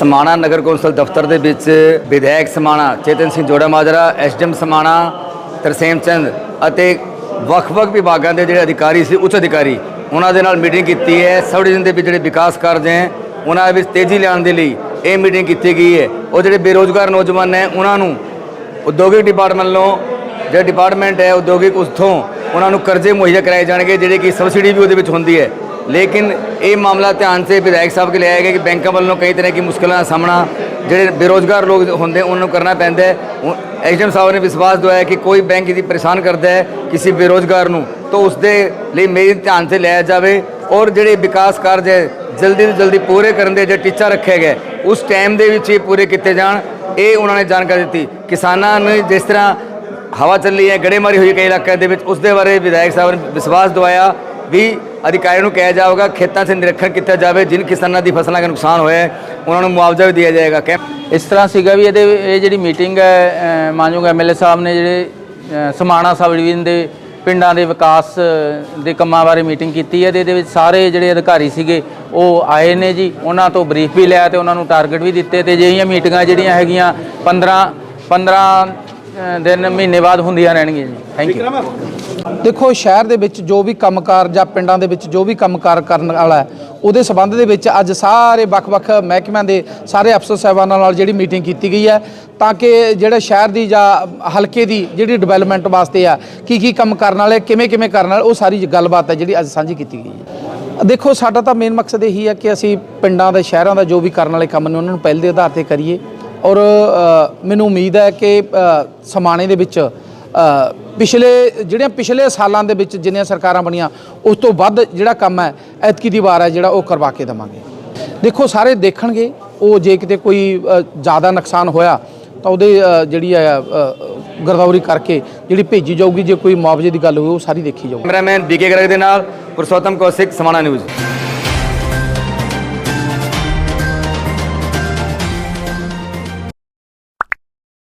ਸਮਾਣਾ ਨਗਰ council ਦਫ਼ਤਰ ਦੇ ਵਿੱਚ ਵਿਧਾਇਕ ਸਮਾਣਾ ਚੇਤਨ ਸਿੰਘ ਜੋੜਾ ਮਾਜਰਾ, ਐਸਡੀਐਮ ਸਮਾਣਾ ਤਰਸੇਮ ਚੰਦ ਅਤੇ ਵੱਖ-ਵੱਖ ਵਿਭਾਗਾਂ ਦੇ ਜਿਹੜੇ ਅਧਿਕਾਰੀ ਸੀ, ਉੱਚ ਅਧਿਕਾਰੀ, ਉਹਨਾਂ ਦੇ ਨਾਲ ਮੀਟਿੰਗ ਕੀਤੀ ਹੈ। ਸਬ ਡਿਵੀਜ਼ਨ ਦੇ ਵਿੱਚ ਜਿਹੜੇ ਵਿਕਾਸ ਕਾਰਜ ਹੈ, ਉਹਨਾਂ ਵਿੱਚ ਤੇਜ਼ੀ ਲਿਆਉਣ ਦੇ ਲਈ ਇਹ ਮੀਟਿੰਗ ਕੀਤੀ ਗਈ ਹੈ। ਉਹ ਜਿਹੜੇ ਬੇਰੋਜ਼ਗਾਰ ਨੌਜਵਾਨ ਨੇ ਉਹਨਾਂ ਨੂੰ ਉਦਯੋਗਿਕ ਡਿਪਾਰਟਮੈਂਟ ਵੱਲੋਂ, ਜਿਹੜਾ ਡਿਪਾਰਟਮੈਂਟ ਹੈ ਉਦਯੋਗਿਕ ਉਸਥੋਂ ਉਹਨਾਂ ਨੂੰ ਕਰਜ਼ੇ ਮੁਹੱਈਆ ਕਰਾਏ ਜਾਣਗੇ, ਜਿਹੜੇ ਕਿ ਸਬਸਿਡੀ ਵੀ ਉਹਦੇ ਵਿੱਚ ਹੁੰਦੀ ਹੈ। ਲੇਕਿਨ ਇਹ ਮਾਮਲਾ ਧਿਆਨ ਸੇ ਵਿਧਾਇਕ ਸਾਹਿਬ ਕੇ ਲਿਆਇਆ ਗਿਆ ਕਿ ਬੈਂਕਾਂ ਵੱਲੋਂ ਕਈ ਤਰ੍ਹਾਂ ਦੀ ਮੁਸ਼ਕਲਾਂ ਦਾ ਸਾਹਮਣਾ ਜਿਹੜੇ ਬੇਰੋਜ਼ਗਾਰ ਲੋਕ ਹੁੰਦੇ ਉਹਨਾਂ ਨੂੰ ਕਰਨਾ ਪੈਂਦਾ ਹੈ। ਐਸਡੀਐਮ ਸਾਹਿਬ ਨੇ ਵਿਸ਼ਵਾਸ ਦਵਾਇਆ ਕਿ ਕੋਈ ਬੈਂਕ ਇਹਦੀ ਪਰੇਸ਼ਾਨ ਕਰਦਾ ਹੈ ਕਿਸੇ ਬੇਰੋਜ਼ਗਾਰ ਨੂੰ। ਤਾਂ ਉਸ ਦੇ ਲਈ ਮੇਰੀ ਧਿਆਨ 'ਤੇ ਲਿਆ ਜਾਵੇ ਔਰ ਜਿਹੜੇ ਵਿਕਾਸ ਕਾਰਜ ਹੈ, ਜਲਦੀ ਤੋਂ ਜਲਦੀ ਪੂਰੇ ਕਰਨ ਦੇ ਜਿਹੜਾ ਟੀਚਾ ਰੱਖਿਆ ਗਿਆ ਉਸ ਟਾਈਮ ਦੇ ਵਿੱਚ ਇਹ ਪੂਰੇ ਕੀਤੇ ਜਾਣ। ਇਹ ਉਹਨਾਂ ਨੇ ਜਾਣਕਾਰੀ ਦਿੱਤੀ। ਕਿਸਾਨਾਂ ਨੂੰ ਜਿਸ ਤਰ੍ਹਾਂ ਹਵਾ ਚੱਲੀ ਹੈ, ਗੜੇਮਾਰੀ ਹੋਈ ਕਈ ਇਲਾਕਿਆਂ ਦੇ ਵਿੱਚ, ਉਸ ਦੇ ਬਾਰੇ ਵਿਧਾਇਕ ਸਾਹਿਬ ਨੇ ਵਿਸ਼ਵਾਸ ਦਵਾਇਆ ਵੀ ਅਧਿਕਾਰੀਆਂ ਨੂੰ ਕਿਹਾ ਜਾਊਗਾ ਖੇਤਾਂ 'ਚ ਨਿਰੀਖਣ ਕੀਤਾ ਜਾਵੇ ਜਿਨ ਕਿਸਾਨਾਂ ਦੀ ਫਸਲਾਂ ਦਾ ਨੁਕਸਾਨ ਹੋਇਆ ਉਹਨਾਂ ਨੂੰ ਮੁਆਵਜ਼ਾ ਵੀ ਦਿਆ ਜਾਏਗਾ। ਕਿ ਇਸ ਤਰ੍ਹਾਂ ਸੀਗਾ ਵੀ ਇਹਦੇ ਇਹ ਜਿਹੜੀ ਮੀਟਿੰਗ ਹੈ ਅ, ਮਾਨਯੋਗ ਐਮਐਲਏ ਸਾਹਿਬ ਨੇ ਜਿਹੜੇ ਸਮਾਣਾ ਸਬ ਡਿਵੀਜ਼ਨ ਦੇ ਪਿੰਡਾਂ ਦੇ ਵਿਕਾਸ ਦੇ ਕੰਮਾਂ ਬਾਰੇ ਮੀਟਿੰਗ ਕੀਤੀ ਹੈ ਤੇ ਇਹਦੇ ਵਿੱਚ ਸਾਰੇ ਜਿਹੜੇ ਅਧਿਕਾਰੀ ਸੀਗੇ ਉਹ ਆਏ ਨੇ ਜੀ। ਉਹਨਾਂ ਤੋਂ ਬਰੀਫ ਵੀ ਲਿਆ ਤੇ ਉਹਨਾਂ ਨੂੰ ਟਾਰਗੇਟ ਵੀ ਦਿੱਤੇ ਤੇ ਜਿਹੜੀਆਂ ਮੀਟਿੰਗਾਂ ਜਿਹੜੀਆਂ ਹੈਗੀਆਂ 15 15 ਦਿਨ, ਮਹੀਨੇ ਬਾਅਦ ਹੁੰਦੀਆਂ ਰਹਿਣਗੀਆਂ ਜੀ। ਥੈਂਕ ਯੂ ਦੇਖੋ, ਸ਼ਹਿਰ ਦੇ ਵਿੱਚ ਜੋ ਵੀ ਕੰਮਕਾਰ ਜਾਂ ਪਿੰਡਾਂ ਦੇ ਵਿੱਚ ਜੋ ਵੀ ਕੰਮਕਾਰ ਕਰਨ ਵਾਲਾ ਉਹਦੇ ਸਬੰਧ ਦੇ ਵਿੱਚ ਅੱਜ ਸਾਰੇ ਵੱਖ-ਵੱਖ ਮਹਿਕਮਿਆਂ ਦੇ ਸਾਰੇ ਅਫਸਰ ਸਾਹਿਬਾਨਾਂ ਨਾਲ ਜਿਹੜੀ ਮੀਟਿੰਗ ਕੀਤੀ ਗਈ ਹੈ, ਤਾਂ ਕਿ ਜਿਹੜੇ ਸ਼ਹਿਰ ਦੀ ਜਾਂ ਹਲਕੇ ਦੀ ਜਿਹੜੀ ਡਿਵੈਲਪਮੈਂਟ ਵਾਸਤੇ ਆ ਕੀ ਕੀ ਕੰਮ ਕਰਨ ਵਾਲੇ ਕਿਵੇਂ ਕਿਵੇਂ ਕਰਨ ਵਾਲੇ, ਉਹ ਸਾਰੀ ਗੱਲਬਾਤ ਹੈ ਜਿਹੜੀ ਅੱਜ ਸਾਂਝੀ ਕੀਤੀ ਗਈ ਹੈ। ਦੇਖੋ, ਸਾਡਾ ਤਾਂ ਮੇਨ ਮਕਸਦ ਇਹੀ ਹੈ ਕਿ ਅਸੀਂ ਪਿੰਡਾਂ ਦੇ, ਸ਼ਹਿਰਾਂ ਦਾ ਜੋ ਵੀ ਕਰਨ ਵਾਲੇ ਕੰਮ ਨੇ, ਉਹਨਾਂ ਨੂੰ ਪਹਿਲ ਦੇ ਆਧਾਰ ਤੇ ਕਰੀਏ। ਔਰ ਮੈਨੂੰ ਉਮੀਦ ਹੈ ਕਿ ਸਮਾਣੇ ਦੇ ਵਿੱਚ ਪਿਛਲੇ ਜਿਹੜੀਆਂ ਪਿਛਲੇ ਸਾਲਾਂ ਦੇ ਵਿੱਚ ਜਿੰਨੀਆਂ ਸਰਕਾਰਾਂ ਬਣੀਆਂ ਉਸ ਤੋਂ ਵੱਧ ਜਿਹੜਾ ਕੰਮ ਹੈ ਐਤਕੀ ਦੀ ਵਾਰ ਹੈ ਜਿਹੜਾ ਉਹ ਕਰਵਾ ਕੇ ਦਵਾਂਗੇ। ਦੇਖੋ ਸਾਰੇ ਦੇਖਣਗੇ ਉਹ ਜੇ ਕਿਤੇ ਕੋਈ ਜ਼ਿਆਦਾ ਨੁਕਸਾਨ ਹੋਇਆ ਤਾਂ ਉਹਦੇ ਜਿਹੜੀ ਹੈ ਅ, ਗਰਦੌਰੀ ਕਰਕੇ ਜਿਹੜੀ ਭੇਜੀ ਜਾਊਗੀ ਜੇ ਕੋਈ ਮੁਆਵਜ਼ੇ ਦੀ ਗੱਲ ਹੋਵੇ ਉਹ ਸਾਰੀ ਦੇਖੀ ਜਾਊਗੀ। ਕੈਮਰਾਮੈਨ ਬੀਕੇ ਗਰਗ ਦੇ ਨਾਲ ਪੁਰਸ਼ੋਤਮ ਕੌਸ਼ਿਕ ਸਮਾਣਾ ਨਿਊਜ਼।